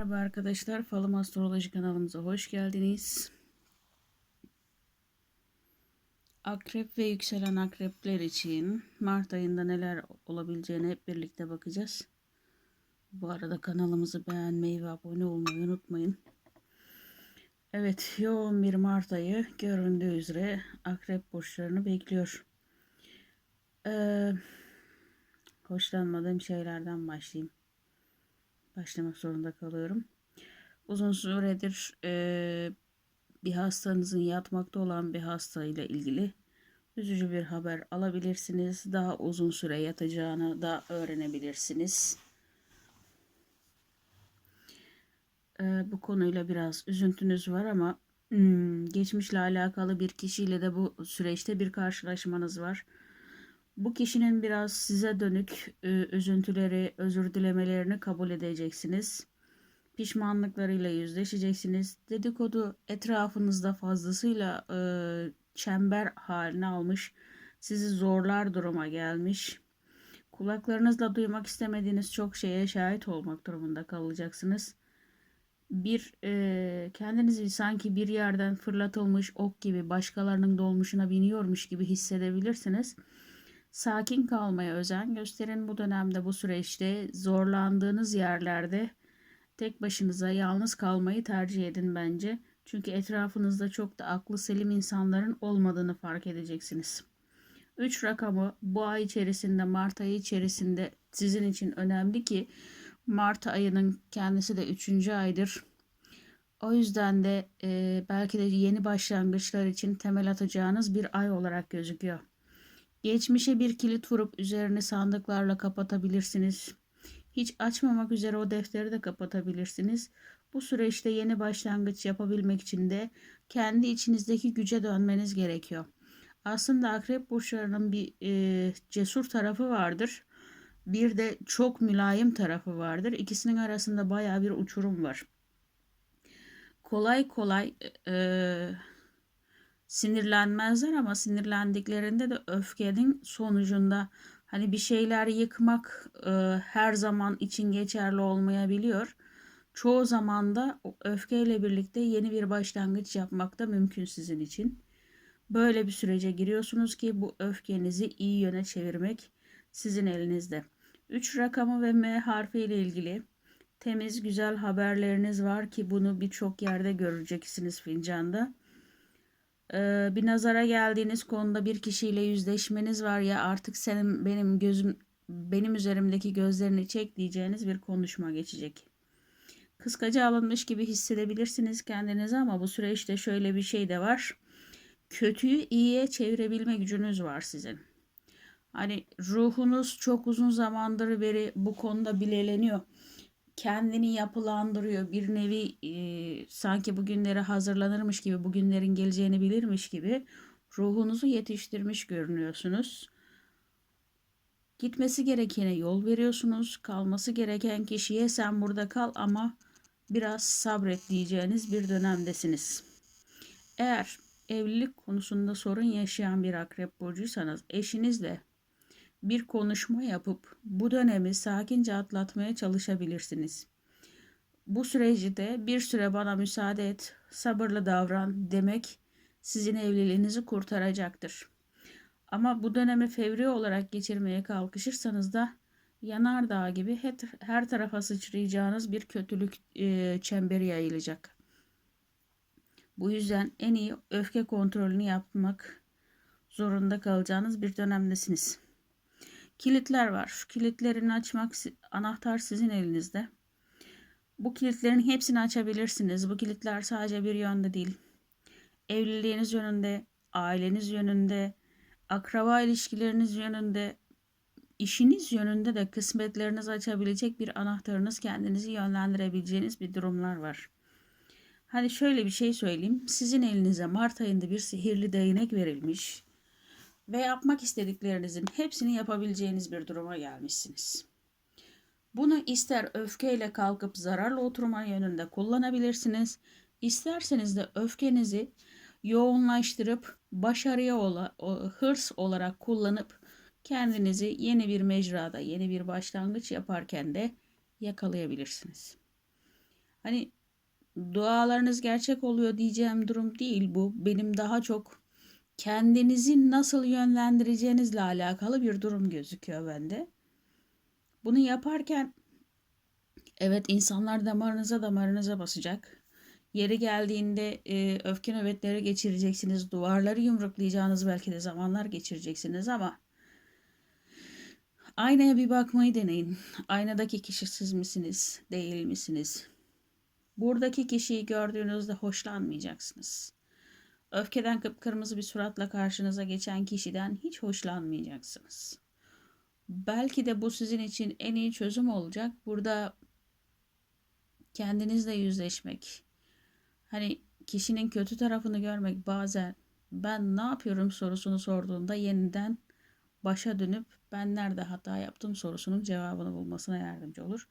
Merhaba arkadaşlar, Falım Astroloji kanalımıza hoş geldiniz. Akrep ve yükselen akrepler için Mart ayında neler olabileceğine hep birlikte bakacağız. Bu arada kanalımızı beğenmeyi ve abone olmayı unutmayın. Evet, yoğun bir Mart ayı göründüğü üzere akrep burçlarını bekliyor. Ee, hoşlanmadığım şeylerden başlayayım başlamak zorunda kalıyorum. Uzun süredir e, bir hastanızın yatmakta olan bir hasta ile ilgili üzücü bir haber alabilirsiniz. Daha uzun süre yatacağını da öğrenebilirsiniz. E, bu konuyla biraz üzüntünüz var ama hmm, geçmişle alakalı bir kişiyle de bu süreçte bir karşılaşmanız var. Bu kişinin biraz size dönük e, üzüntüleri, özür dilemelerini kabul edeceksiniz. Pişmanlıklarıyla yüzleşeceksiniz. Dedikodu etrafınızda fazlasıyla e, çember haline almış. Sizi zorlar duruma gelmiş. Kulaklarınızla duymak istemediğiniz çok şeye şahit olmak durumunda kalacaksınız. Bir e, kendinizi sanki bir yerden fırlatılmış ok gibi başkalarının dolmuşuna biniyormuş gibi hissedebilirsiniz. Sakin kalmaya özen gösterin bu dönemde bu süreçte zorlandığınız yerlerde tek başınıza yalnız kalmayı tercih edin bence. Çünkü etrafınızda çok da aklı selim insanların olmadığını fark edeceksiniz. 3 rakamı bu ay içerisinde Mart ayı içerisinde sizin için önemli ki Mart ayının kendisi de 3. aydır. O yüzden de e, belki de yeni başlangıçlar için temel atacağınız bir ay olarak gözüküyor. Geçmişe bir kilit vurup üzerini sandıklarla kapatabilirsiniz. Hiç açmamak üzere o defteri de kapatabilirsiniz. Bu süreçte yeni başlangıç yapabilmek için de kendi içinizdeki güce dönmeniz gerekiyor. Aslında akrep burçlarının bir e, cesur tarafı vardır. Bir de çok mülayim tarafı vardır. İkisinin arasında baya bir uçurum var. Kolay kolay e, sinirlenmezler ama sinirlendiklerinde de öfkenin sonucunda hani bir şeyler yıkmak e, her zaman için geçerli olmayabiliyor. Çoğu zaman da öfkeyle birlikte yeni bir başlangıç yapmak da mümkün sizin için. Böyle bir sürece giriyorsunuz ki bu öfkenizi iyi yöne çevirmek sizin elinizde. 3 rakamı ve M harfi ile ilgili temiz güzel haberleriniz var ki bunu birçok yerde göreceksiniz fincanda. Bir nazara geldiğiniz konuda bir kişiyle yüzleşmeniz var ya artık senin benim gözüm benim üzerimdeki gözlerini çek diyeceğiniz bir konuşma geçecek. Kıskaca alınmış gibi hissedebilirsiniz kendinizi ama bu süreçte şöyle bir şey de var. Kötüyü iyiye çevirebilme gücünüz var sizin. Hani ruhunuz çok uzun zamandır beri bu konuda bileleniyor kendini yapılandırıyor. Bir nevi e, sanki bugünlere hazırlanırmış gibi, bugünlerin geleceğini bilirmiş gibi ruhunuzu yetiştirmiş görünüyorsunuz. Gitmesi gerekene yol veriyorsunuz. Kalması gereken kişiye sen burada kal ama biraz sabret diyeceğiniz bir dönemdesiniz. Eğer evlilik konusunda sorun yaşayan bir akrep burcuysanız eşinizle bir konuşma yapıp bu dönemi sakince atlatmaya çalışabilirsiniz. Bu süreci de bir süre bana müsaade et, sabırlı davran demek sizin evliliğinizi kurtaracaktır. Ama bu dönemi fevri olarak geçirmeye kalkışırsanız da yanardağ gibi her tarafa sıçrayacağınız bir kötülük e, çemberi yayılacak. Bu yüzden en iyi öfke kontrolünü yapmak zorunda kalacağınız bir dönemdesiniz. Kilitler var. Şu kilitlerini açmak anahtar sizin elinizde. Bu kilitlerin hepsini açabilirsiniz. Bu kilitler sadece bir yönde değil. Evliliğiniz yönünde, aileniz yönünde, akraba ilişkileriniz yönünde, işiniz yönünde de kısmetlerinizi açabilecek bir anahtarınız kendinizi yönlendirebileceğiniz bir durumlar var. Hani şöyle bir şey söyleyeyim. Sizin elinize Mart ayında bir sihirli değnek verilmiş ve yapmak istediklerinizin hepsini yapabileceğiniz bir duruma gelmişsiniz. Bunu ister öfkeyle kalkıp zararla oturma yönünde kullanabilirsiniz. İsterseniz de öfkenizi yoğunlaştırıp başarıya ola, hırs olarak kullanıp kendinizi yeni bir mecrada, yeni bir başlangıç yaparken de yakalayabilirsiniz. Hani dualarınız gerçek oluyor diyeceğim durum değil bu. Benim daha çok kendinizi nasıl yönlendireceğinizle alakalı bir durum gözüküyor bende. Bunu yaparken evet insanlar damarınıza damarınıza basacak. Yeri geldiğinde e, öfke nöbetleri geçireceksiniz. Duvarları yumruklayacağınız belki de zamanlar geçireceksiniz ama aynaya bir bakmayı deneyin. Aynadaki kişi siz misiniz, değil misiniz? Buradaki kişiyi gördüğünüzde hoşlanmayacaksınız. Öfkeden kıpkırmızı bir suratla karşınıza geçen kişiden hiç hoşlanmayacaksınız. Belki de bu sizin için en iyi çözüm olacak. Burada kendinizle yüzleşmek. Hani kişinin kötü tarafını görmek bazen ben ne yapıyorum sorusunu sorduğunda yeniden başa dönüp ben nerede hata yaptım sorusunun cevabını bulmasına yardımcı olur.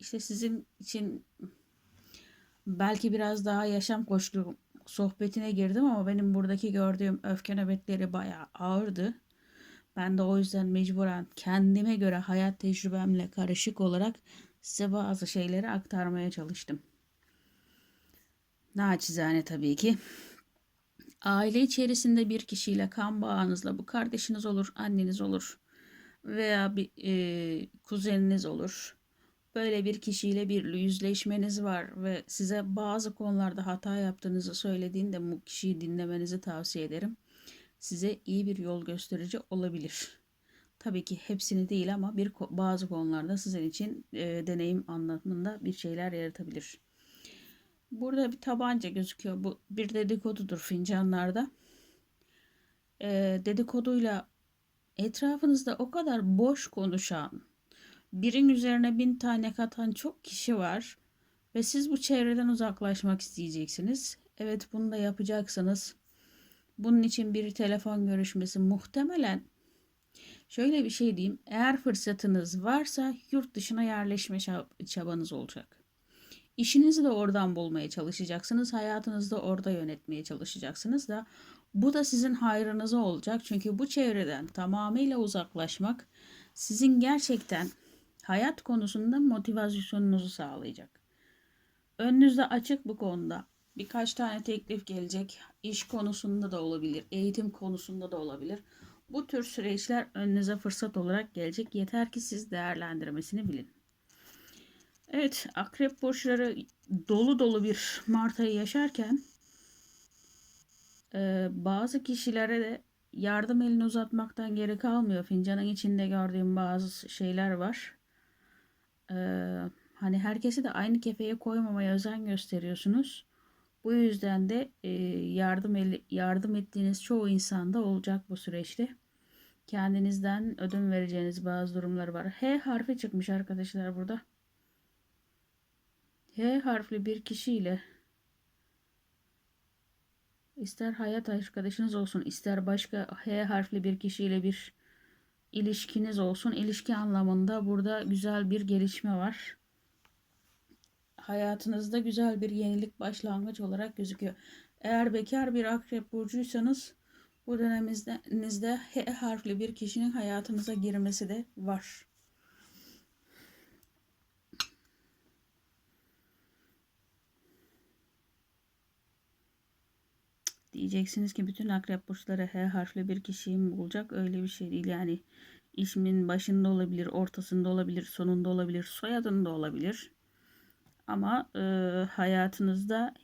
İşte sizin için belki biraz daha yaşam koşulu sohbetine girdim ama benim buradaki gördüğüm öfke nöbetleri bayağı ağırdı. Ben de o yüzden mecburen kendime göre hayat tecrübemle karışık olarak size bazı şeyleri aktarmaya çalıştım. Naçizane tabii ki. Aile içerisinde bir kişiyle kan bağınızla bu kardeşiniz olur, anneniz olur veya bir e, kuzeniniz olur. Böyle bir kişiyle bir yüzleşmeniz var ve size bazı konularda hata yaptığınızı söylediğinde bu kişiyi dinlemenizi tavsiye ederim. Size iyi bir yol gösterici olabilir. Tabii ki hepsini değil ama bir bazı konularda sizin için e, deneyim anlamında bir şeyler yaratabilir. Burada bir tabanca gözüküyor. Bu bir dedikodudur fincanlarda. E, dedikoduyla etrafınızda o kadar boş konuşan, birin üzerine bin tane katan çok kişi var. Ve siz bu çevreden uzaklaşmak isteyeceksiniz. Evet bunu da yapacaksınız. Bunun için bir telefon görüşmesi muhtemelen şöyle bir şey diyeyim. Eğer fırsatınız varsa yurt dışına yerleşme çabanız olacak. İşinizi de oradan bulmaya çalışacaksınız. Hayatınızı da orada yönetmeye çalışacaksınız da bu da sizin hayrınıza olacak. Çünkü bu çevreden tamamıyla uzaklaşmak sizin gerçekten hayat konusunda motivasyonunuzu sağlayacak. Önünüzde açık bu konuda. Birkaç tane teklif gelecek. İş konusunda da olabilir, eğitim konusunda da olabilir. Bu tür süreçler önünüze fırsat olarak gelecek. Yeter ki siz değerlendirmesini bilin. Evet, akrep burçları dolu dolu bir Mart ayı yaşarken bazı kişilere de yardım elini uzatmaktan geri kalmıyor. Fincanın içinde gördüğüm bazı şeyler var. Hani herkesi de aynı kefeye koymamaya özen gösteriyorsunuz. Bu yüzden de yardım yardım ettiğiniz çoğu insanda olacak bu süreçte. Kendinizden ödün vereceğiniz bazı durumlar var. H harfi çıkmış arkadaşlar burada. H harfli bir kişiyle ister hayat arkadaşınız olsun ister başka H harfli bir kişiyle bir ilişkiniz olsun. ilişki anlamında burada güzel bir gelişme var. Hayatınızda güzel bir yenilik başlangıç olarak gözüküyor. Eğer bekar bir akrep burcuysanız bu döneminizde H harfli bir kişinin hayatınıza girmesi de var. Diyeceksiniz ki bütün akrep burçları H harfli bir kişiyi mi bulacak? Öyle bir şey değil. Yani ismin başında olabilir, ortasında olabilir, sonunda olabilir, soyadında olabilir. Ama e, hayatınızda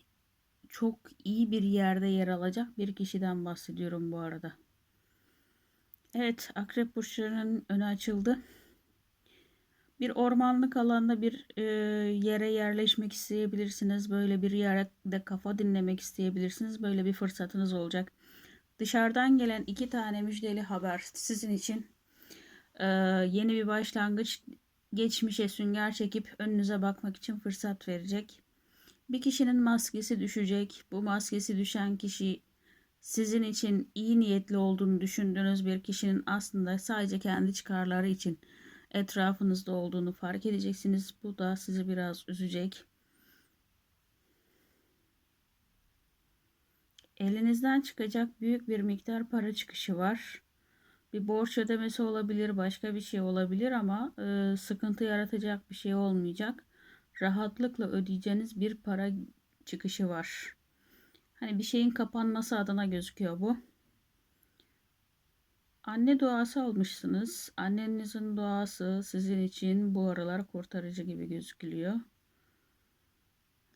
çok iyi bir yerde yer alacak bir kişiden bahsediyorum bu arada. Evet, akrep burçlarının önü açıldı bir ormanlık alanda bir e, yere yerleşmek isteyebilirsiniz. Böyle bir yerde kafa dinlemek isteyebilirsiniz. Böyle bir fırsatınız olacak. Dışarıdan gelen iki tane müjdeli haber sizin için e, yeni bir başlangıç, geçmişe sünger çekip önünüze bakmak için fırsat verecek. Bir kişinin maskesi düşecek. Bu maskesi düşen kişi sizin için iyi niyetli olduğunu düşündüğünüz bir kişinin aslında sadece kendi çıkarları için etrafınızda olduğunu fark edeceksiniz. Bu da sizi biraz üzecek. Elinizden çıkacak büyük bir miktar para çıkışı var. Bir borç ödemesi olabilir, başka bir şey olabilir ama e, sıkıntı yaratacak bir şey olmayacak. rahatlıkla ödeyeceğiniz bir para çıkışı var. Hani bir şeyin kapanması adına gözüküyor bu. Anne duası almışsınız. Annenizin duası sizin için bu aralar kurtarıcı gibi gözükülüyor.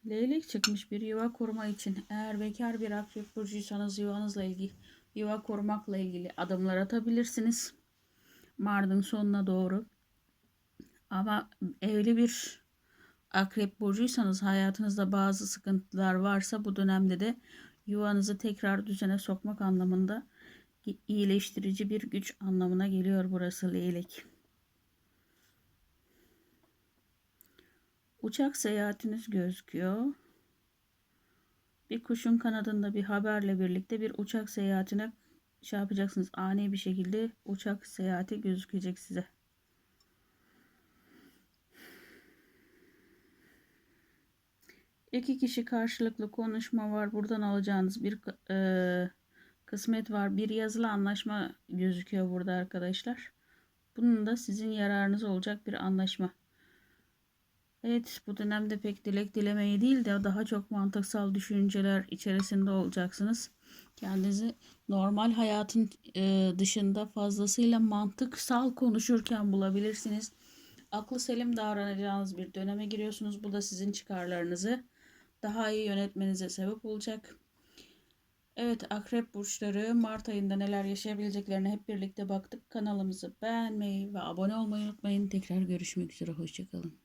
Leylek çıkmış bir yuva kurma için. Eğer bekar bir akrep burcuysanız yuvanızla ilgili yuva kurmakla ilgili adımlar atabilirsiniz. Mart'ın sonuna doğru. Ama evli bir akrep burcuysanız hayatınızda bazı sıkıntılar varsa bu dönemde de yuvanızı tekrar düzene sokmak anlamında iyileştirici bir güç anlamına geliyor burası leylek. Uçak seyahatiniz gözüküyor. Bir kuşun kanadında bir haberle birlikte bir uçak seyahatine şey yapacaksınız. Ani bir şekilde uçak seyahati gözükecek size. İki kişi karşılıklı konuşma var. Buradan alacağınız bir e, kısmet var. Bir yazılı anlaşma gözüküyor burada arkadaşlar. Bunun da sizin yararınız olacak bir anlaşma. Evet bu dönemde pek dilek dilemeyi değil de daha çok mantıksal düşünceler içerisinde olacaksınız. Kendinizi normal hayatın e, dışında fazlasıyla mantıksal konuşurken bulabilirsiniz. Aklı selim davranacağınız bir döneme giriyorsunuz. Bu da sizin çıkarlarınızı daha iyi yönetmenize sebep olacak. Evet akrep burçları Mart ayında neler yaşayabileceklerine hep birlikte baktık. Kanalımızı beğenmeyi ve abone olmayı unutmayın. Tekrar görüşmek üzere. Hoşçakalın.